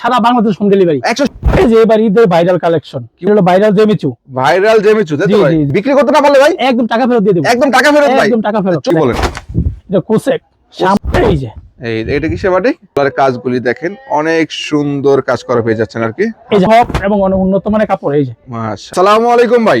সারা Bangladesh home delivery একশো এই যে এবার ঈদের ভাইরাল কালেকশন ভাইরাল জেমিচু। ভাইরাল জেমিচু তাই তো জি, ভাই? জি, জি। বিক্রি করতে না পারলে ভাই? একদম টাকা ফেরত দিয়ে দেবো। একদম টাকা ফেরত একদম টাকা ফেরত। বলেন? এটা কোসেক। এই যে। এই এটা আর কাজগুলি দেখেন অনেক সুন্দর কাজ করা পেয়ে যাচ্ছেন আর কি এই যে এবং অনেক উন্নত মানের কাপড় এই যে। মাশাআল্লাহ। আসসালামু আলাইকুম ভাই।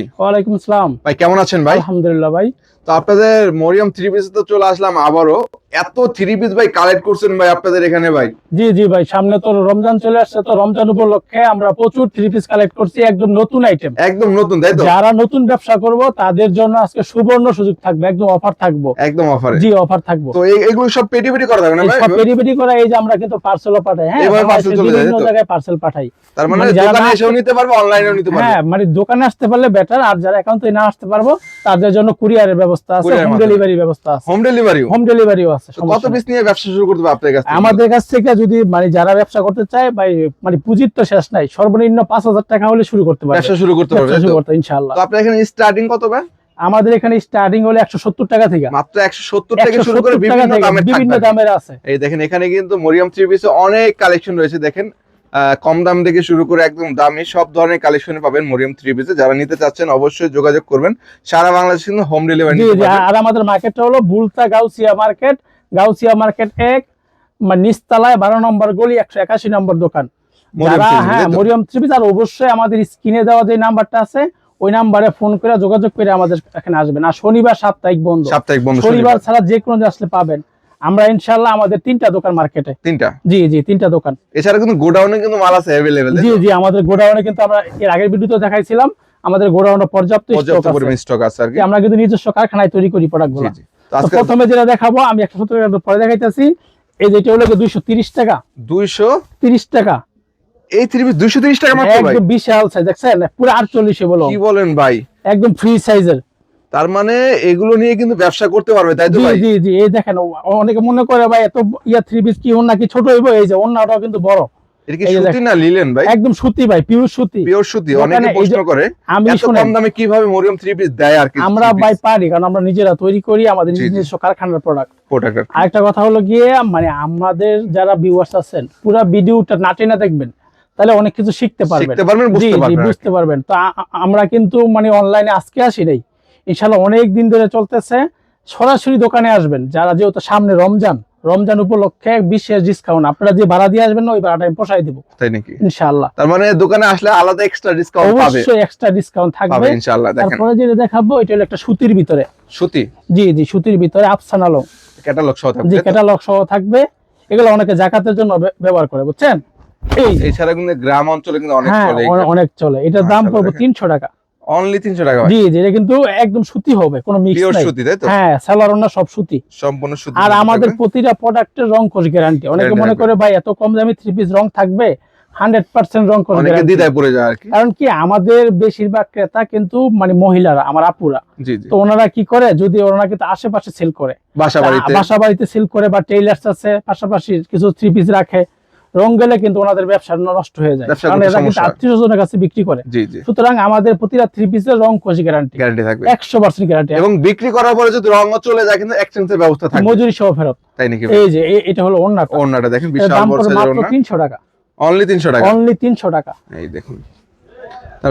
আসসালাম। ভাই কেমন আছেন ভাই? আলহামদুলিল্লাহ ভাই। তো আপনাদের মরিয়াম থ্রি পিস তো চলে আসলাম আবারও। এত থ্রি পিস ভাই কালেক্ট করছেন ভাই আপনাদের এখানে ভাই। জি জি ভাই সামনে তো রমজান চলে আসছে তো রমজান উপলক্ষে আমরা প্রচুর থ্রি পিস কালেক্ট করছি একদম নতুন আইটেম একদম নতুন তাই তো? যারা নতুন ব্যবসা করব তাদের জন্য আজকে সুবর্ণ সুযোগ থাকবে একদম অফার থাকব। একদম অফারে জি অফার থাকব। তো এগুলো সব পেটি পেটি করা থাকবে না ভাই? সব পেরি পেরি করা এই যে আমরা কিন্তু পার্সেলও পাঠাই হ্যাঁ বাংলাদেশের parcel চলে যায়, বিভিন্ন তো? জায়গায় পার্সেল পাঠাই। তার মানে মানে দোকানে এসেও নিতে পারবে অনলাইনেও নিতে পারবে। হ্যাঁ মানে দোকানে আসতে পারলে বেটার আর যারা একান্তই না আসতে পারব তাদের জন্য কুরিয়ারের ব্যবস্থা আছে হোম ডেলিভারি ব্যবস্থা আছে। হোম ডেলিভারিও হোম ডেলিভারিও আছে কত পিস নিয়ে ব্যবসা শুরু করতে হবে আপনার কাছে আমাদের কাছ থেকে যদি মানে যারা ব্যবসা করতে চায় ভাই মানে পুঁজির তো শেষ নাই সর্বনিম্ন পাঁচ হাজার টাকা হলে শুরু করতে পারবে। ব্যবসা শুরু করতে পারবে শুরু করতে ইনশাআল্লাহ। তো আপনার এখানে স্টার্টিং কত ভাই? আমাদের এখানে স্টার্টিং হলে একশো সত্তর টাকা থেকে। মাত্র একশো সত্তর থেকে শুরু করে বিভিন্ন দামের বিভিন্ন দামের আছে। এই দেখেন এখানে কিন্তু মরিয়াম থ্রি পিসে অনেক কালেকশন রয়েছে দেখেন। কম দাম থেকে শুরু করে একদম দামি সব ধরনের কালেকশন পাবেন মরিয়াম থ্রি পিসে যারা নিতে চাচ্ছেন অবশ্যই যোগাযোগ করবেন। সারা বাংলাদেশ কিন্তু হোম ডেলিভারি আর আমাদের মার্কেটটা হলো বুলতা গাউসিয়া মার্কেট গাউসিয়া মার্কেট এক নিচতলায় বারো নম্বর গলি একশো একাশি নম্বর দোকান। যারা হ্যাঁ মরিয়ম থ্রিপিস আর অবশ্যই আমাদের স্ক্রিনে দেওয়া যে নাম্বারটা আছে ওই নাম্বারে ফোন করে যোগাযোগ করে আমাদের এখানে আসবেন। আর শনিবার সাপ্তাহিক বন্ধ। সাপ্তাহিক বন্ধ শনিবার শনিবার। ছাড়া যে কোনো আসলে পাবেন। আমরা ইনশাল্লাহ আমাদের তিনটা দোকান মার্কেটে। তিনটা? জি জি তিনটা দোকান। এছাড়া কিন্তু গোডাউনে কিন্তু মাল আছে অ্যাভেলেবেল জি জি আমাদের গোডাউনে কিন্তু আমরা এর আগের ভিডিওতে দেখাইছিলাম আমাদের গোডাউনে পর্যাপ্ত স্টক আছে। আর কি। আমরা কিন্তু নিজস্ব কারখানায় তৈরি করি প্রোডাক্ট জি জি। তো আজকে প্রথমে যেটা দেখাবো আমি একশো সত্তর পরে দেখাইতেছি। এই যেটা হলো দুইশো তিরিশ টাকা। দুইশো তিরিশ টাকা। এই থ্রি পিস দুইশো তিরিশ টাকা মাত্র ভাই? একদম বিশাল সাইজ দেখছেন? পুরো আটচল্লিশে বলো। কি বলেন ভাই? একদম ফ্রি সাইজের তার মানে এগুলো নিয়ে কিন্তু ব্যবসা করতে পারবে তাই তো জি জি এই দেখেন অনেকে মনে করে ভাই এত ইয়া থ্রি পিস কি ওর নাকি ছোট হইব? এই যে অন্যটাও কিন্তু বড়। এটা কি সুতি না লিলেন ভাই? একদম সুতি ভাই পিওর সুতি। পিওর সুতি অনেকে প্রশ্ন করে আমি কম দামে কীভাবে মরিয়ম থ্রি পিস দেয় আর কি আমরা ভাই পারি কারণ আমরা নিজেরা তৈরি করি আমাদের। নিজস্ব কারখানার প্রোডাক্ট প্রোডাক্ট আরেকটা কথা হলো গিয়ে মানে আমাদের যারা ভিউয়ার্স আছেন পুরো ভিডিওটা নাটে না দেখবেন তাহলে অনেক কিছু শিখতে পারবেন। শিখতে পারবেন বুঝতে পারবেন কি। তো আমরা কিন্তু মানে অনলাইনে আজকে আসি নাই। ইনশাল্লাহ অনেক দিন ধরে চলতেছে। সরাসরি দোকানে আসবেন। যারা যেহেতু সামনে রমজান রমজান উপলক্ষে বিশেষ ডিসকাউন্ট আপনারা যে ভাড়া দিয়ে আসবেন না ওই ভাড়াটা আমি পোষাই দিব। তাই নাকি? ইনশাল্লাহ তার মানে দোকানে আসলে আলাদা এক্সট্রা ডিসকাউন্ট পাবে। অবশ্যই এক্সট্রা ডিসকাউন্ট থাকবে। ইনশাআল্লাহ দেখেন। তারপরে যেটা দেখাবো এটা হলো একটা সুতির ভিতরে। সুতি? জি জি সুতির ভিতরে আফসান আলম ক্যাটালগ সহ থাকবে তো? ক্যাটালগ সহ থাকবে। এগুলো অনেকে জাকাতের জন্য ব্যবহার করে বুঝছেন? এই এছাড়া কিন্তু গ্রাম অঞ্চলে কিন্তু অনেক হ্যাঁ চলে অনে- অনেক চলে। এটার দাম পড়বে দেখেন। তিনশো টাকা। অনলি তিনশো টাকা জি জি এটা কিন্তু একদম সুতি হবে কোনো মিক্স নাই। সুতি তাই তো? হ্যাঁ ওড়না সব সুতি। সম্পূর্ণ সুতি আর আমাদের প্রতিটা প্রোডাক্টের রং কোষ গ্যারান্টি অনেকে মনে করে ভাই এত কম দামি থ্রি পিস রং থাকবে? হান্ড্রেড পার্সেন্ট রং কোষ অনেকে গ্যারান্টি দ্বিধায় পড়ে যায় আর কি। কারণ কি আমাদের বেশিরভাগ ক্রেতা কিন্তু মানে মহিলারা আমার আপুরা। তো ওনারা কি করে যদি ওনারা কিন্তু আশেপাশে সেল করে বাসা বাড়িতে বাসা বাড়িতে সেল করে বা টেইলার্স আছে পাশাপাশি কিছু থ্রি পিস রাখে রং গেলে কিন্তু ওনাদের ব্যবসা নষ্ট হয়ে যায়। কারণ এরা কিন্তু। আত্মীয় স্বজনের কাছে বিক্রি করে। সুতরাং আমাদের প্রতিটা থ্রি পিসের রং কোষ গ্যারান্টি গ্যারান্টি থাকবে। একশো পার্সেন্ট গ্যারান্টি এবং বিক্রি করার পরে যদি রং চলে যায় কিন্তু এক্সচেঞ্জের ব্যবস্থা থাকবে। মজুরি সহ ফেরত। তাই নাকি এই যে এটা হলো অন্যটা ওড়নাটা দেখেন বিশাল বড় সাইজের মাত্র ওড়না। তিনশো টাকা। অনলি তিনশো টাকা? অনলি তিনশো টাকা। এই দেখুন।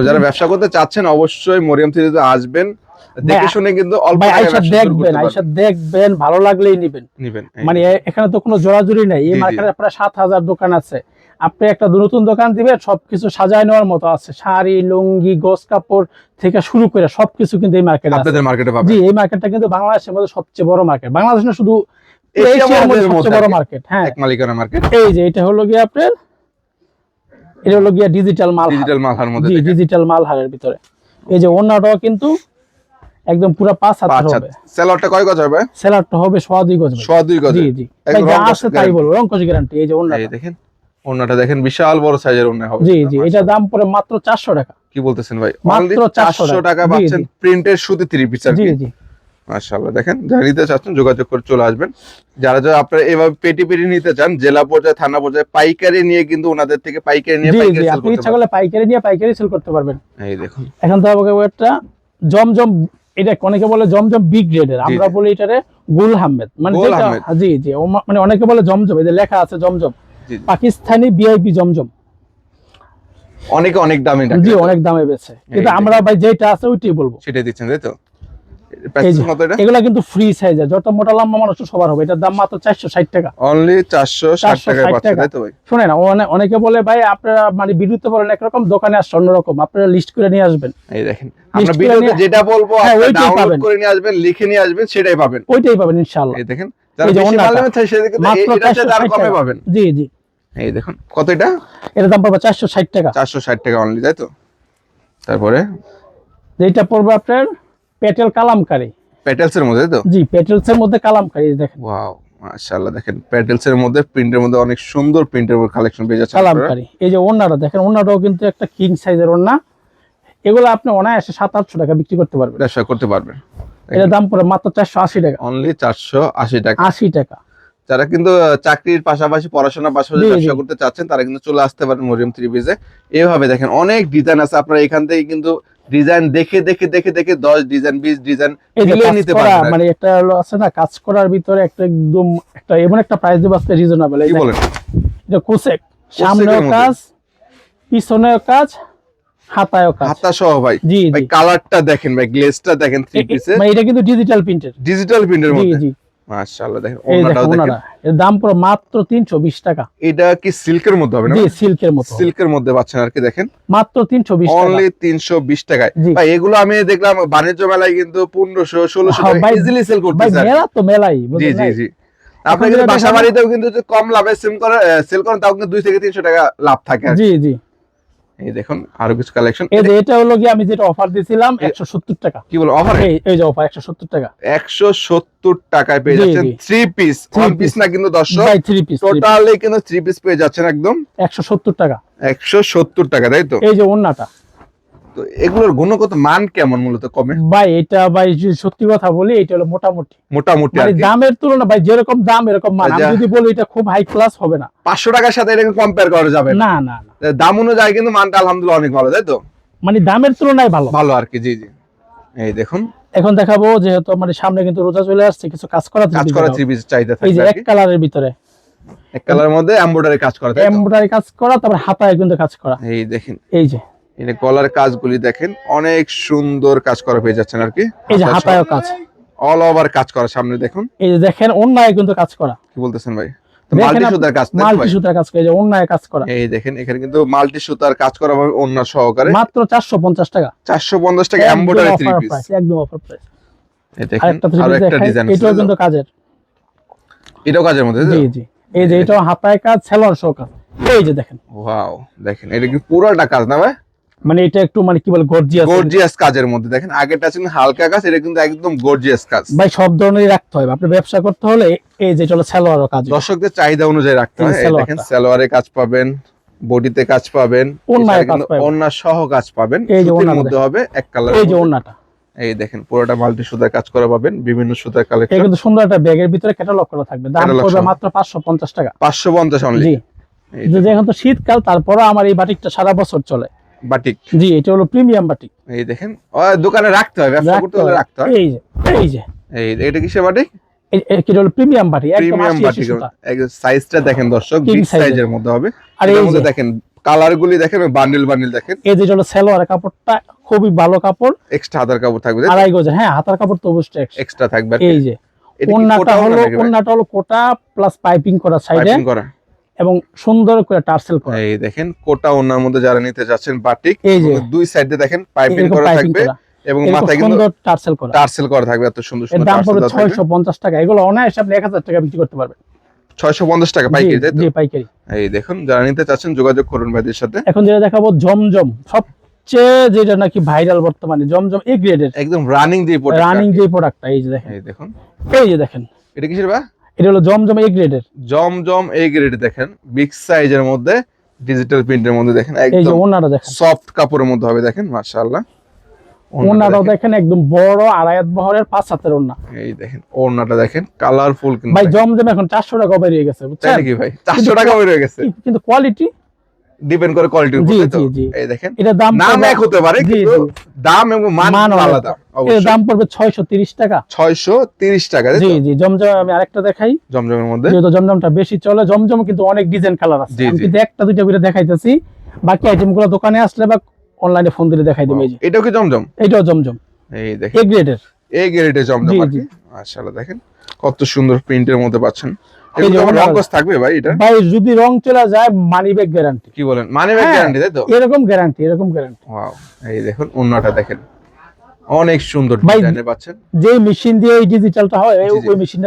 যারা ব্যবসা করতে চাচ্ছেন অবশ্যই মরিয়াম থ্রিতে আসবেন। দেখে শুনে কিন্তু অল্প আইসা দেখবেন আইসা দেখবেন ভালো লাগলেই নিবেন। নিবেন মানে এখানে তো কোনো জোরাজুরি নেই এই মার্কেটে প্রায় সাত হাজার দোকান আছে। আপনি একটা নতুন দোকান দিবেন সবকিছু সাজায় নেওয়ার মতো আছে। শাড়ি লুঙ্গি গোস কাপড় থেকে শুরু করে সবকিছু কিন্তু এই মার্কেটে আপনাদের মার্কেটে পাবেন। জি এই মার্কেটটা কিন্তু বাংলাদেশের মধ্যে সবচেয়ে বড় মার্কেট। বাংলাদেশ না শুধু এশিয়ার মধ্যে সবচেয়ে বড় মার্কেট হ্যাঁ। এক মালিকানা মার্কেট। এই যে এটা হলো গিয়ে আপনার এটা হলো গিয়া ডিজিটাল মাল ডিজিটাল মাথার মধ্যে ডিজিটাল মাল হারের ভিতরে। এই যে অন্যটাও কিন্তু একদম পুরো পাঁচ হাত হবে। সেলরটা কয় গজ হবে? সেলারটা হবে সোয়া দুই গজ সোয়া দুই গজ। জি জি। যা রং আছে তাই। বলব রংকশ গ্যারান্টি এই যে অন্যটা এই দেখেন ওড়নাটা দেখেন বিশাল বড় সাইজের ওড়না হবে। জি জি এটা দাম পড়ে মাত্র চারশো টাকা। কি বলতেছেন ভাই? মাত্র 400 চারশো টাকা। জি, পাচ্ছেন প্রিন্টের সুতি থ্রি পিস আর জি জি। মাশাআল্লাহ দেখেন যারা নিতে চাচ্ছেন যোগাযোগ করে চলে আসবেন। যারা যারা আপনারা এভাবে পেটি পেটি নিতে চান জেলা পর্যায়ে থানা পর্যায়ে পাইকারি নিয়ে কিন্তু ওনাদের থেকে পাইকারি নিয়ে জি পাইকারি জি সেল আপনি করতে ইচ্ছা পারবেন। করলে পাইকারি নিয়ে পাইকারি সেল করতে পারবেন। এই দেখুন। এখন তো হবে একটা জমজম এটা অনেকে বলে জমজম বিগ গ্রেডের আমরা। বলি এটারে গুল আহমেদ। মানে যেটা জি জি মানে অনেকে বলে জমজম এই যে লেখা আছে জমজম। পাকিস্তানি বিআইপি জমজম। অনেকে অনেক দামে জি অনেক দামে বেছে কিন্তু আমরা ভাই যেটা আছে ওইটাই বলব। সেটাই দিচ্ছেন তাই তো? এগুলা কিন্তু ফ্রি সাইজ যত মোটা লম্বা মানুষ সবার হবে। এটার দাম মাত্র চারশো ষাট টাকা। অনলি চারশো ষাট 460 টাকা। শোনেন অনেকে বলে ভাই আপনারা মানে বিদ্যুৎ বলেন একরকম দোকানে আসছে অন্যরকম। আপনারা লিস্ট করে নিয়ে আসবেন। এই দেখেন আমরা ভিডিওতে যেটা বলব হ্যাঁ, আপনারা ডাউনলোড করে নিয়ে আসবেন লিখে নিয়ে আসবেন সেটাই পাবেন। ওইটাই পাবেন ইনশাআল্লাহ। এই দেখেন যারা বেশি সেদিকে এটা কমে পাবেন। জি জি। এই দেখুন কত এটা? এটার দাম পড়বে চারশো ষাট টাকা। চারশো ষাট টাকা অনলি তাই তো? তারপরে? যেটা পড়বে আপনার পেটেল কালামকারি। প্যাটেলস এর মধ্যে তো? জি পেটেলস এর মধ্যে কালামকারি দেখেন। ওয়াও মাশাআল্লাহ দেখেন প্যাটেলস এর মধ্যে প্রিন্টের মধ্যে অনেক সুন্দর প্রিন্টের কালেকশন পেয়ে আপনারা। কালামকারি এই যে ওড়নাটা দেখেন ওড়নাটাও কিন্তু একটা কিং সাইজের ওড়না। এগুলো আপনি অনায়াসে সাত আটশো টাকা বিক্রি করতে পারবেন। ব্যবসা করতে পারবেন। এটার দাম পড়ে মাত্র চারশো আশি টাকা। অনলি চারশো আশি টাকা। আশি টাকা। যারা কিন্তু চাকরির পাশাপাশি পড়াশোনার পাশাপাশি। ব্যবসা করতে চাচ্ছেন তারা কিন্তু চলে আসতে পারেন মরিয়ম থ্রি পিসে এইভাবে দেখেন অনেক ডিজাইন আছে। আপনারা এখান থেকে কিন্তু ডিজাইন দেখে দেখে দেখে দেখে দশ ডিজাইন বিশ ডিজাইন মিলিয়ে নিতে পারবেন মানে হলো আছে না কাজ করার ভিতরে একটা একদম একটা এমন একটা প্রাইস দেবো আজকে রিজনেবল এই বলেন? এটা কোসেক সামনেও কাজ পিছনেও কাজ হাতায়ও কাজ। হাতা সহ ভাই ভাই কালারটা দেখেন ভাই গ্লেজটা দেখেন থ্রি পিসে মানে এটা কিন্তু ডিজিটাল প্রিন্টের ডিজিটাল প্রিন্টের জি জি। মাশাআল্লাহ দেখেন ওনাটাও দেখেন। দেখেন এর দাম পুরো মাত্র তিনশো বিশ টাকা। এটা কি সিল্কের মধ্যে হবে না? জি সিল্কের মতো সিল্কের মধ্যে পাচ্ছেন আর কি দেখেন। মাত্র তিনশো বিশ টাকা। অনলি তিনশো বিশ টাকায়। ভাই এগুলো আমি দেখলাম বাণিজ্য মেলায় কিন্তু পনেরোশো ষোলোশো হ্যাঁ, ইজিলি সেল করতেছে আর মেলা তো মেলাই জি জি জি। আপনি কিন্তু বাসা বাড়িতেও কিন্তু কম লাভে সেল করে সেল করেন তাও কিন্তু দুই থেকে তিনশো টাকা লাভ থাকে জি জি। এই দেখুন আরও কিছু কালেকশন এই যে এটা হলো কি আমি যেটা অফার দিয়েছিলাম একশো সত্তর টাকা। কি বল অফার এই যে অফার একশো সত্তর টাকা। একশো সত্তর টাকায় পেয়ে যাচ্ছেন জি। Three piece Three one piece না কিন্তু দর্শক ভাই থ্রি পিস টোটালি কিন্তু থ্রি পিস পেয়ে যাচ্ছেন একদম। একশো সত্তর টাকা। একশো সত্তর টাকা তাই তো? এই যে ওন্নাটা তো এগুলোর গুণগত মান কেমন মূলত কমে? ভাই এটা ভাই সত্যি কথা বলি এটা হলো মোটামুটি। মোটামুটি মানে দামের তুলনা ভাই যেরকম দাম এরকম মান। আমি আচ্ছা। যদি বলি এটা খুব হাই ক্লাস হবে না। পাঁচশো টাকার সাথে এটা কম্পেয়ার করা যাবে না না। দাম অনুযায়ী কিন্তু মানটা আলহামদুলিল্লাহ অনেক ভালো তাই তো? মানে দামের তুলনায় ভালো। ভালো আর কি জি জি। এই দেখুন। এখন দেখাবো যেহেতু মানে সামনে কিন্তু রোজা চলে আসছে কিছু কাজ করা কাজ করা। থ্রি পিস চাহিদা এই যে এক কালারের ভিতরে। এক কালারের মধ্যে এমব্রয়ডারি কাজ করা? এমব্রয়ডারি কাজ করা তারপর হাতায় কিন্তু কাজ করা। এই দেখেন। এই যে। এটা কলার কাজগুলি দেখেন অনেক সুন্দর কাজ করা পেয়ে যাচ্ছেন আর কি? এই যে হাতায়ও কাজ। অল ওভার কাজ করা সামনে দেখুন। এই যে দেখেন অন্যায় কিন্তু কাজ করা। কি বলতেছেন ভাই? মাল্টি সুতার কাজ মাল্টি সুতার কাজ করে এই অন্যায় কাজ করা। এই দেখেন এখানে কিন্তু মাল্টি সুতার কাজ করা হবে অন্য সহকারে। মাত্র টাকা। চারশো পঞ্চাশ টাকা একদম এমব্রয়ডারি থ্রি offer পিস একদম অফার প্রাইস এই দেখেন আরও একটা ডিজাইন এটাও কিন্তু কাজের। এটাও কাজের মধ্যে জি জি। এই যে এটাও হাতায় কাজ সেলর শো কাজ। এই যে দেখেন। ওয়াও দেখেন এটা কি পুরোটা কাজ না ভাই? মানে এটা একটু মানে কি বলে গর্জিয়াস গর্জিয়াস কাজের মধ্যে। দেখেন আগেরটা ছিল হালকা কাজ এটা কিন্তু একদম গর্জিয়াস কাজ। ভাই সব ধরনেরই রাখতে হবে আপনি ব্যবসা করতে হলে এই যে চলো সেলোয়ারও কাজ। দর্শকদের চাহিদা অনুযায়ী রাখতে সালোয়ারটা। দেখেন সালোয়ারে কাজ পাবেন বডিতে কাজ পাবেন। ওড়না সহ কাজ পাবেন। সুতির মধ্যে হবে এক কালার এই যে ওন্নাটা এই দেখেন পুরোটা মাল্টি সুতার কাজ করা পাবেন বিভিন্ন সুতার কালেকশন এটা কিন্তু সুন্দর একটা ব্যাগের ভিতরে ক্যাটালগ করা থাকবে। দাম পড়বে মাত্র পাঁচশো পঞ্চাশ টাকা। পাঁচশো পঞ্চাশ অনলি জি। এখন তো শীতকাল তারপরে আমার এই বাটিকটা সারা বছর চলে। বাটিক? জি এটা হলো প্রিমিয়াম বাটিক। এই দেখেন দোকানে রাখতে হয় ব্যবসা করতে হলে রাখতে হয়। এই যে এই যে। এই এটা কিসের বাটিক? এই- এই- এটা হলো প্রিমিয়াম বাটি প্রিমিয়াম আশি আশি বাটিক সুতা। সাইজটা দেখেন দর্শক বিগ সাইজের মধ্যে হবে। আর এই যে। দেখেন কালার গুলি দেখেন বান্ডিল বান্ডিল দেখেন। এই যে হলো সেলোয়ার কাপড়টা খুবই ভালো কাপড়। এক্সট্রা হাতার কাপড় থাকবে আড়াই গজ হ্যাঁ হাতার কাপড় তো অবশ্যই এক্সট্রা থাকবে এই যে ওন্নাটা হলো? ওন্নাটা কোটা প্লাস পাইপিং করা সাইডে করা। এবং সুন্দর করে টার্সেল করা। এই দেখেন কোটা ওনার মধ্যে যারা নিতে যাচ্ছেন বাটিক এই যে। দুই সাইডে দেখেন পাইপিং করা থাকবে এবং মাথায় কিন্তু সুন্দর টার্সেল করা। টার্সেল করা থাকবে এত সুন্দর সুন্দর দাম পড়বে দেওয়া থাকবে। ছয়শো পঞ্চাশ টাকা। এগুলো অনায়াসে আপনি এক হাজার টাকা বিক্রি করতে পারবেন। ছয়শো পঞ্চাশ টাকা পাইকারি তাই তো? জি পাইকারি। এই দেখুন যারা নিতে চাচ্ছেন যোগাযোগ করুন ভাইদের সাথে। এখন যেটা দেখাবো জমজম। সবচেয়ে যেটা নাকি ভাইরাল বর্তমানে জমজম এ গ্রেডের একদম রানিং দিয়ে প্রোডাক্ট রানিং যে প্রোডাক্টটা এই যে দেখেন। এই দেখুন। এই যে দেখেন। এটা কিসের বা? এটা হলো জমজম এ গ্রেডের জমজম এ গ্রেড দেখেন বিগ সাইজের মধ্যে ডিজিটাল প্রিন্টের মধ্যে দেখেন এই একদম ওনাটা দেখেন। সফট কাপড়ের মধ্যে হবে দেখেন মাশাআল্লাহ। ওনাটাও দেখেন। একদম বড় আড়াইয়াত বহরের পাঁচ হাতের ওনা। এই দেখেন ওড়নাটা দেখেন কালারফুল কিন্তু ভাই জমজম এখন চারশো টাকা বেরিয়ে গেছে বুঝছেন? নাকি ভাই? চারশো টাকা বেরিয়ে গেছে। কিন্তু কোয়ালিটি ডিপেন্ড করে কোয়ালিটির উপর। এই দেখেন এটার দাম নাম এক হতে পারে কিন্তু দাম এবং মান। আলাদা অবশ্যই। দাম পড়বে ছয়শো তিরিশ টাকা। ছয়শো তিরিশ টাকা জি জি জমজম আমি আরেকটা দেখাই। জমজমের মধ্যে? যেহেতু জমজমটা বেশি চলে জমজম কিন্তু অনেক ডিজাইন কালার আছে। আমি কিন্তু একটা দুইটা করে দেখাইতেছি। বাকি আইটেমগুলো দোকানে আসলে বা অনলাইনে ফোন দিলে দেখাই দেবে এই যে। এটাও কি জমজম? এইটাও জমজম। এই দেখেন। এ গ্রেডের এই গ্রেডে জমজম জি, আর কি। মাশাআল্লাহ দেখেন। কত সুন্দর প্রিন্টের মধ্যে পাচ্ছেন। এই যে এগুলো অন্য রং আলাদা। কস থাকবে ভাই এটা? ভাই যদি রং চলে যায় মানি ব্যাগ গ্যারান্টি কি বলেন? মানে ব্যাগ হ্যাঁ। গ্যারান্টি তাই তো? এরকম গ্যারান্টি এরকম গ্যারান্টি ওয়াও এই দেখুন অন্যটা দেখেন। অনেক সুন্দর ডিজাইনে পাচ্ছেন। যে মেশিন দিয়ে এই ডিজিটালটা হয়। ওই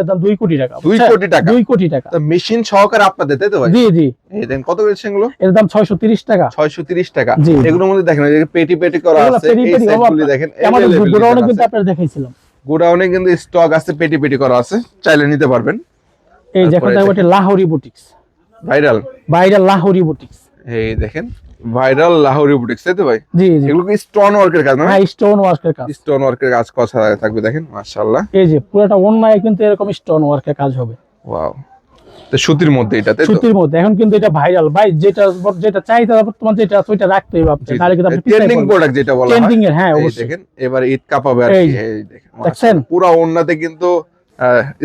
দাম কোটি টাকা কোটি টাকা? কোটি টাকা। তো মেশিন সহকারে আপনাদের তাই তো ভাই? জি জি। এই দেখেন কত করেছে এগুলো? এর দাম ছয়শো তিরিশ টাকা। ছয়শো তিরিশ টাকা। এগুলোর মধ্যে দেখেন এই পেটি পেটি করা আছে পেরি এই সাইডগুলি দেখেন আমাদের গোডাউনে কিন্তু। আপনার দেখাইছিলাম। গোডাউনে কিন্তু স্টক আছে পেটি পেটি করা আছে। চাইলে নিতে পারবেন। এই তারপরে এটা লাহোরি বুটিক্স। ভাইরাল? এটা লাহোরি বুটিক্স। এই দেখেন ভাইরাল লাহোরি বুটিক্স তাই তো ভাই? জি জি। এগুলো কি স্টোন ওয়ার্কের কাজ না হ্যাঁ স্টোন ওয়ার্কের কাজ। স্টোন ওয়ার্কের কাজ কথা থাকবে দেখেন মাশাআল্লাহ। এই যে পুরোটা অন্যায় কিন্তু এরকম স্টোন ওয়ার্কের কাজ হবে। ওয়াও তো সুতির মধ্যে এটা তাই তো? সুতির মধ্যে এখন কিন্তু এটা ভাইরাল ভাই যেটা যেটা চাই চাহিদা বর্তমান যেটা আছে ওইটা রাখতেই হবে আপনি নাহলে কিন্তু আপনি ট্রেন্ডিং প্রোডাক্ট যেটা বলা হয়। ট্রেন্ডিং এর হ্যাঁ অবশ্যই। দেখেন এবার ঈদ কাপাবে আর কি দেখেন? পুরো ওন্নাতে কিন্তু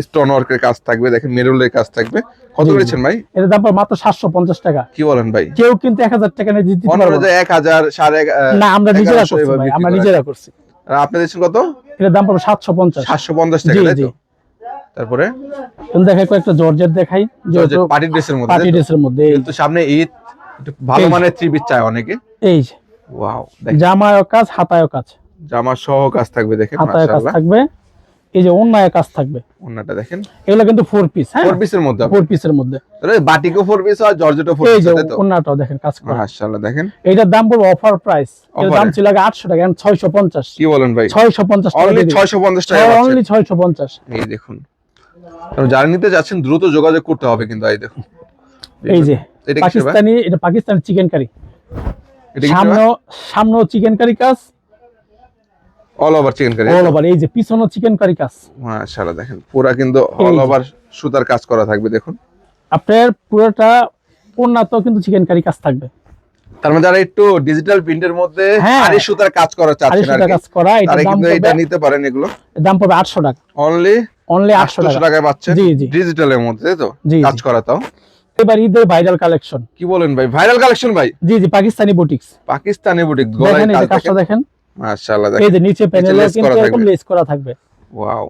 স্টোন ওয়ার্কের কাজ থাকবে দেখেন মেরুলের কাজ থাকবে। কত। করেছেন ভাই? এটার দাম মাত্র সাতশো পঞ্চাশ টাকা। কি বলেন ভাই? কেউ কিন্তু এক হাজার টাকা নিয়ে দিতে পারবে না। এক হাজার সাড়ে এক, আহ, না আমরা নিজেরা করছি ভাই আমরা নিজেরা করছি। আর আপনি দিচ্ছেন কত? দাম পড়বে সাতশো পঞ্চাশ। সাতশো পঞ্চাশ টাকা তাই তো? তারপরে? এখন দেখাই কয়েকটা জর্জেট দেখাই। যেহেতু পার্টি ড্রেসের মধ্যে পার্টি ড্রেসের মধ্যে কিন্তু সামনে ঈদ ভালো মানের পিস চায় অনেকে। এই ওয়াও জামায় কাজ হাতায় কাজ। জামা সহ কাজ থাকবে দেখেন হাতায় কাজ থাকবে। এই যে অন্যায় কাজ থাকবে। ওন্নাটা দেখেন। এগুলো কিন্তু ফোর পিস হ্যাঁ? ফোর পিসের মধ্যে ফোর পিসের মধ্যে। বাটিকও ফোর পিস আর জর্জেটও ফোর এই পিস যে অন্যটাও দেখেন কাজ করা। মাশাআল্লাহ দেখেন। এটার দাম পড়বে অফার প্রাইস এর দাম ছিল আগে আটশো টাকা এখন ছয়শো পঞ্চাশ। কি বলেন ভাই? ছয়শো পঞ্চাশ টাকা অনলি ছয়শো পঞ্চাশ টাকা অনলি ছয়শো পঞ্চাশ। এই দেখুন। কারণ যারা নিতে যাচ্ছেন দ্রুত যোগাযোগ করতে হবে কিন্তু এই দেখুন। এই যে পাকিস্তানি এটা পাকিস্তানি চিকেন কারি সামনেও সামনেও চিকেন কারি কাজ all over chikankari all over এই যে পিছনেও চিকেন কারি কাজ। মাশাআল্লাহ দেখেন পুরা কিন্তু অল ওভার সুতার কাজ করা থাকবে দেখুন। আপনার পুরোটা কিন্তু চিকেন কারি কাজ থাকবে। তার মানে যারা একটু ডিজিটাল প্রিন্টের মধ্যে হ্যাঁ। সুতার কাজ করা চাচ্ছেন আর কাজ করা এটার দাম এটা নিতে পারেন এগুলো। দাম পড়বে আটশো টাকা। অনলি অনলি আটশো আটশো টাকা। টাকায় পাচ্ছেন জি, জি। ডিজিটালের মধ্যে তো? কাজ। করা তাও। এবার ঈদের ভাইরাল কালেকশন কি বলেন ভাই? ভাইরাল কালেকশন ভাই? জি জি পাকিস্তানি বুটিক্স পাকিস্তানি বুটিক গলায় কাজটা দেখেন। মাশাআল্লাহ এই যে নিচে প্যানেলে lace কিন্তু এরকম লেস করা থাকবে। ওয়াও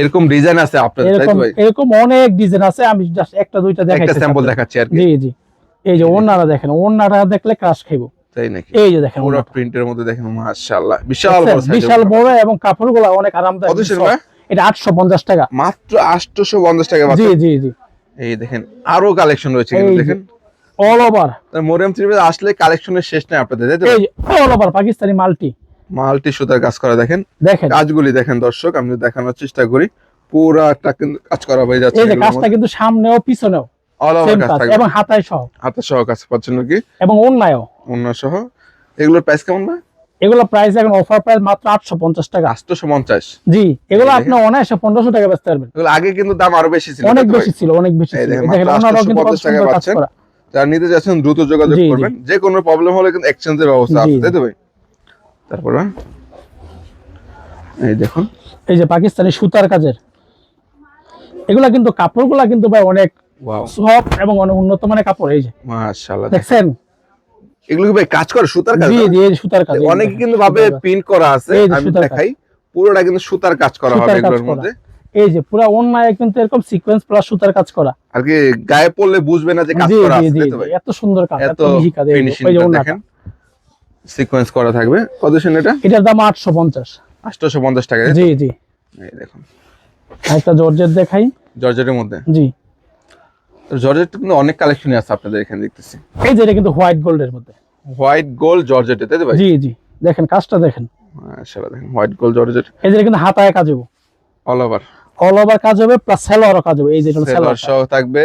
এরকম ডিজাইন আছে আপনাদের তাই তো এরকম অনেক ডিজাইন আছে আমি জাস্ট একটা দুইটা একটা স্যাম্পল দেখাচ্ছি আর কি। জি জি। এই যে দেখেন দেখলে ক্রাশ খাইবো। তাই নাকি? এই যে দেখেন পুরো প্রিন্টের মধ্যে দেখেন মাশাআল্লাহ বিশাল বড় বিশাল বড় এবং কাপড়গুলো অনেক আরামদায়ক কত ছিল এটা আটশো পঞ্চাশ টাকা। মাত্র 850 টাকা জি জি জি। এই দেখেন আরও কালেকশন রয়েছে কিন্তু দেখেন। অল ওভার মরিয়াম থ্রি আসলে কালেকশনের শেষ নাই আপনাদের তাই তো এই all over Pakistani multi. Multi সুতার কাজ করা দেখেন? দেখেন। কাজগুলি দেখেন দর্শক আমি দেখানোর চেষ্টা করি পুরাটা কিন্তু কাজ করা হয়ে যাচ্ছে এই যে কাজটা কিন্তু সামনেও পিছনেও অল ওভার কাজ কাজ থাকবে। এবং হাতায় সহ। হাতে সহ কাজ পাচ্ছেন নাকি? এবং অন্যায়ও অন্য সহ। এগুলোর প্রাইস কেমন না এগুলো প্রাইস এখন অফার প্রাইস মাত্র আটশো পঞ্চাশ টাকা। আটশোশো পঞ্চাশ। জি এগুলো আপনি অনায়াসে পনেরোশো টাকা বেচতে পারবেন। এগুলো আগে কিন্তু দাম আরও বেশি ছিল অনেক ভাই? বেশি ছিল অনেক বেশি ছিল। দেখেন, কিন্তু 850 টাকা পাচ্ছেন। যারা নিতে যাচ্ছেন দ্রুত যোগাযোগ। করবেন। যে কোনো প্রবলেম হলে কিন্তু এক্সচেঞ্জের ব্যবস্থা আছে তাই তো ভাই? তারপরে এই দেখুন। এই যে পাকিস্তানি সুতার কাজের। এগুলা কিন্তু কাপড়গুলা কিন্তু ভাই অনেক সফট এবং অনেক উন্নত মানের কাপড় এই যে। মাশাআল্লাহ। দেখছেন? এগুলো কি ভাই কাজ করে সুতার কাজ? জি জি সুতার কাজ অনেকে কিন্তু ভাবে প্রিন্ট করা আছে আমি দেখাই। পুরোটা কিন্তু সুতার কাজ করা হবে এগুলোর মধ্যে। এই যে পুরো অন্যায় কিন্তু এরকম সিকোয়েন্স প্লাস সুতার কাজ করা। আর কি গায়ে পড়লে বুঝবে না যে কাজ করা আছে এত সুন্দর কাজ এত ফিনিশিং দেখেন। সিকোয়েন্স করা থাকবে। কত সেন এটা? এটার দাম আটশো পঞ্চাশ। 850 টাকা জি জি। এই দেখুন। একটা জর্জেট দেখাই। জর্জেটের মধ্যে? জি। জর্জেট কিন্তু অনেক কালেকশনই আছে আপনাদের এখানে দেখতেছি। এই যে এটা কিন্তু হোয়াইট গোল্ডের মধ্যে। হোয়াইট গোল্ড জর্জেটে তাই তো ভাই? জি জি। দেখেন কাজটা দেখেন। মাশাআল্লাহ দেখেন হোয়াইট গোল্ড জর্জেট। এই যে কিন্তু হাতায় কাজ হবে অল ওভার অল ওভার কাজ হবে প্লাস সালোয়ারও কাজ হবে। এই যে এটা সেলোয়ার সালোয়ার সহ থাকবে।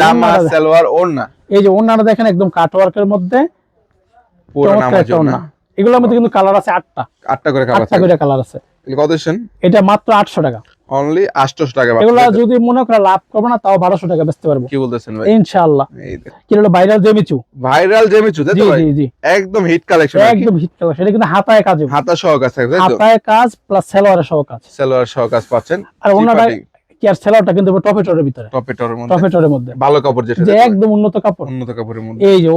জামা সালোয়ার ওড়না। এই যে ওন্নাটা দেখেন একদম কাটওয়ার্কের মধ্যে পুরো চমৎকার নামার একটা জন্য ওন্না। এগুলোর মধ্যে কিন্তু কালার আছে আটটা। আটটা করে কালার আটটা করে কালার আছে। কত এটা মাত্র আটশো টাকা। অনলি আটশোশো টাকা এগুলা যদি মনে করে লাভ করব না তাও বারোশো টাকা বেচতে পারব। কি বলতেছেন ভাই? ইনশাআল্লাহ। কি হলো ভাইরাল জেমিচু ভাইরাল জেমিচু জি জি জি। একদম হিট কালেকশন একদম হিট সেটা কিন্তু হাতায় কাজ হবে। হাতা সহ কাজ থাকবে হাতায় কাজ প্লাস সেলোয়ারের সহ কাজ। সেলোয়ার সহ কাজ পাচ্ছেন। আর কি আর সেলোয়ারটা কিন্তু টপেটোরের ভিতরে। টপেটরের মধ্যে। টপেটোরের মধ্যে। ভালো কাপড় যেটা? একদম উন্নত কাপড়। উন্নত কাপড়ের মধ্যে। এই যে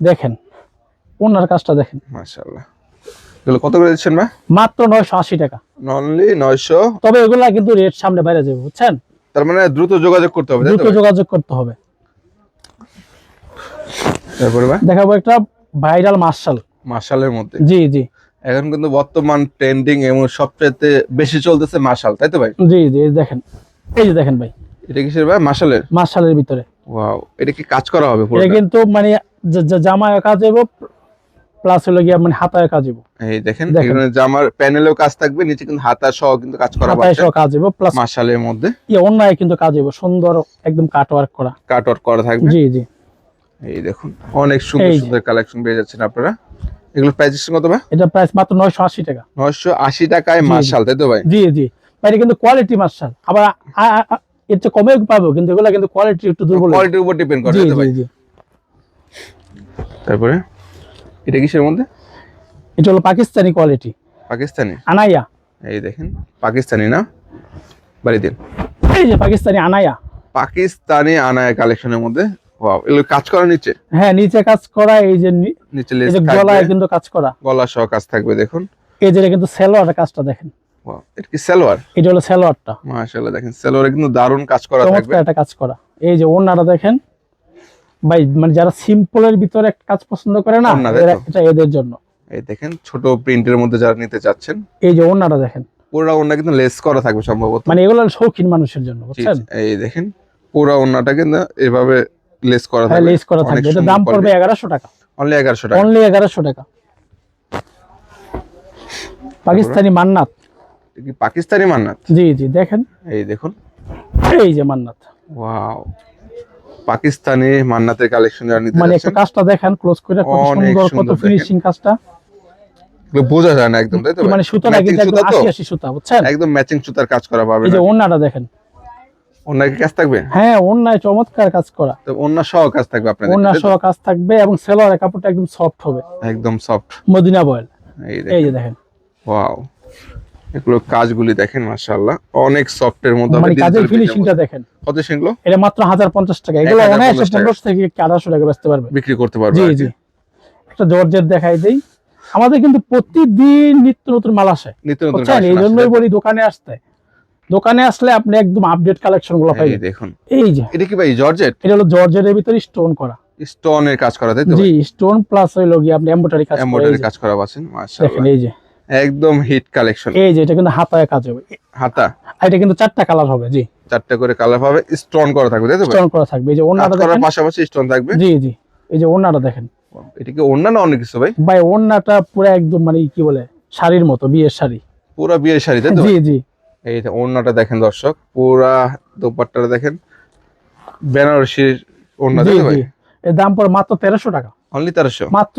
দেখেন ওনার কাজটা দেখেন। মাশাআল্লাহ। এগুলো কত করে দিচ্ছেন ভাই? মাত্র নয়শো আশি টাকা। অনলি নয়শো। তবে এগুলা কিন্তু রেট সামনে বাইরে যাবে বুঝছেন? তার মানে দ্রুত যোগাযোগ করতে হবে দ্রুত যোগাযোগ করতে হবে। তারপরে ভাই? দেখাবো একটা ভাইরাল মার্শাল। মার্শালের মধ্যে। জি জি। এখন কিন্তু বর্তমান ট্রেন্ডিং এবং সবচেয়ে বেশি চলতেছে মার্শাল তাই তো ভাই? জি জি দেখেন। এই যে দেখেন ভাই। এটা কিসের ভাই মার্শালের? মার্শালের ভিতরে। ওয়াও এটা কি কাজ করা হবে পুরো এটা কিন্তু মানে জামায় কাজ হইব প্লাস হলো গিয়া মানে হাতায় কাজ এই দেখেন। এখানে জামার প্যানেলেও কাজ থাকবে নিচে কিন্তু হাতা সহ কিন্তু কাজ করা হাতায় সহ কাজ প্লাস মার্শালের মধ্যে। ইয়ে অন্যায় কিন্তু কাজ সুন্দর একদম কাট ওয়ার্ক করা। কাট ওয়ার্ক করা থাকবে। জি জি। এই দেখুন অনেক সুন্দর সুন্দর কালেকশন পেয়ে যাচ্ছেন আপনারা। এগুলো প্রাইস কত ভাই? এটা প্রাইস মাত্র নয়শো আশি টাকা। নয়শো আশি টাকায় জি, জি। তাই তো ভাই? জি জি। ভাই, এটা কিন্তু কোয়ালিটি মার্শাল আবার এর চেয়ে কমেও পাবো কিন্তু এগুলা কিন্তু কোয়ালিটি একটু দুর্বল কোয়ালিটির উপর ডিপেন্ড করে ভাই? জি। তারপরে? এটা কিসের মধ্যে? এটা হলো পাকিস্তানি কোয়ালিটি পাকিস্তানি? আনাইয়া এই দেখেন পাকিস্তানি না? বাড়ি দিন। এই যে পাকিস্তানি আনাইয়া পাকিস্তানি আনায় কালেকশনের মধ্যে? ওয়াও এগুলো কাজ করা নিচে? হ্যাঁ নিচে কাজ করা এই যে নিচে লেস গলায় কিন্তু কাজ করা। গলা সহ কাজ থাকবে দেখুন। এই যে কিন্তু সেলোয়ারের কাজটা দেখেন। ওয়াও এটা কি সালোয়ার? এটা হলো সেলোয়ারটা। মাশাআল্লাহ দেখেন সালোয়ারে কিন্তু দারুণ কাজ করা থাকবে। একটা কাজ করা। এই যে ওনারা দেখেন। ভাই মানে যারা সিম্পলের ভিতরে একটা কাজ পছন্দ করে না এটা এদের জন্য। এই দেখেন ছোট প্রিন্টের মধ্যে যারা নিতে চাচ্ছেন এই যে ওনারা দেখেন। পুরো ওন্না কিন্তু লেস করা থাকবে সম্ভবত। মানে এগুলো শৌখিন মানুষের জন্য বুঝছেন? এই দেখেন পুরো ওন্নাটা কিন্তু এভাবে লেস করা হ্যাঁ থাকবে। লেস করা থাকবে। এটা দাম পড়বে এগারোশো টাকা। অনলি এগারোশো টাকা। অনলি এগারোশো টাকা। পাকিস্তানি মান্নাত। কি পাকিস্তানি মান্নাত? জি জি দেখেন। এই দেখুন। এই যে মান্নাত। ওয়াও পাকিস্তানি মান্নাতের কালেকশন যারা নিতে মানে একটু কাজটা দেখেন ক্লোজ করে কত সুন্দর কত ফিনিশিং কাজটা। বোঝা যায় না একদম তাই তো মানে সুতাটা Matching একদম সুতা তো। আশি আশি সুতা বুঝছেন? একদম ম্যাচিং সুতার কাজ করা পাবে এই যে ওনাটা দেখেন। ওনার কি কাজ থাকবে? হ্যাঁ ওনায় চমৎকার কাজ করা। তো ওনার সহ কাজ থাকবে আপনাদের তো? সহ কাজ থাকবে এবং সেলোয়ারের কাপড়টা একদম সফট হবে। একদম সফট মদিনা বয়েল। এই যে দেখেন। ওয়াও এগুলো কাজগুলি দেখেন মাশাআল্লাহ। অনেক সফটের মধ্যে মানে কাজের ফিনিশিংটা দেখেন। কত সেগুলো? এটা মাত্র হাজার পঞ্চাশ টাকা। এগুলো 1050 অনায়াসে টাকা। পনেরোশো থেকে আঠারোশো টাকা বেচতে পারবে বিক্রি করতে পারবে জি জি। একটা জর্জেট দেখাই দেই। আমাদের কিন্তু প্রতিদিন নিত্য নতুন মাল আসে। নিত্য নতুন বুঝছেন? এই জন্যই বলি দোকানে আসতে। দোকানে আসলে আপনি একদম আপডেট কালেকশনগুলো এই পাইবেন। দেখুন। এই যে। এটা কি ভাই জর্জেট? এটা হলো জর্জেটের ভিতরে স্টোন করা। স্টোনের কাজ করা তাই তো জি স্টোন প্লাস হইল গিয়ে আপনি এমব্রয়ডারি কাজ এমব্রয়ডারি কাজ করা পাচ্ছেন দেখেন এই যে। একদম হিট কালেকশন এই যে এটা কিন্তু হাতায় কাজ হবে। হাতা। এটা কিন্তু চারটা কালার হবে জি। চারটা করে কালার পাবে স্টোন করা থাকবে তাই তো স্টোন করা থাকবে এই যে করার দেখেন। পাশাপাশি স্টোন থাকবে? জি জি এই যে ওনাটা দেখেন। এটা কি অন্যান্য অনেক কিছু ভাই? ভাই ওনাটা পুরো একদম মানে কি বলে শাড়ির মতো বিয়ের শাড়ি। পুরো বিয়ের শাড়ি তাই তো জি? জি। এই যে ওড়নাটা দেখেন দর্শক পুরা দোপাট্টাটা দেখেন। বেনারসির ওড়না জি তাই তো ভাই? এর দাম পড়ে মাত্র তেরোশো টাকা। অনলি তেরোশো। মাত্র।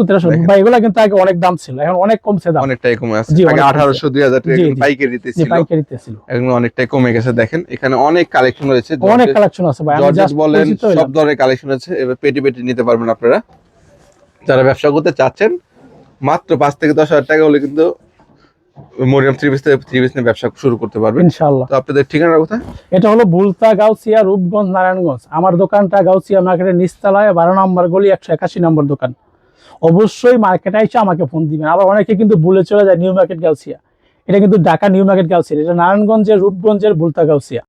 ভাই এগুলা কিন্তু আগে অনেক দাম ছিল। এখন অনেক কমছে দাম। অনেকটাই কমে আছে। আগে টাকা ছিল। এখন অনেকটাই গেছে। দেখেন এখানে অনেক কালেকশন রয়েছে। অনেক কালেকশন আছে ভাই। জর্জেট বলেন সব ধরনের কালেকশন আছে। এবার পেটি পেটি নিতে পারবেন আপনারা। যারা ব্যবসা করতে চাচ্ছেন মাত্র পাঁচ থেকে দশ হাজার টাকা হলে কিন্তু Mariam three piece three piece নিয়ে ব্যবসা শুরু করতে পারবেন ইনশাআল্লাহ। তো আপনাদের ঠিকানা কোথায়? এটা হলো বুলতা গাউসিয়া রূপগঞ্জ নারায়ণগঞ্জ। আমার দোকানটা গাউসিয়া মার্কেটের নিচতলায় বারো নম্বর গলি একশো একাশি নম্বর দোকান। অবশ্যই মার্কেটে এসে আমাকে ফোন দিবেন। আবার অনেকে কিন্তু ভুলে চলে যায় নিউ মার্কেট গাউসিয়া। এটা কিন্তু ঢাকা নিউ মার্কেট গাউসিয়া এটা নারায়ণগঞ্জের রূপগঞ্জের বুলতা গাউসিয়া।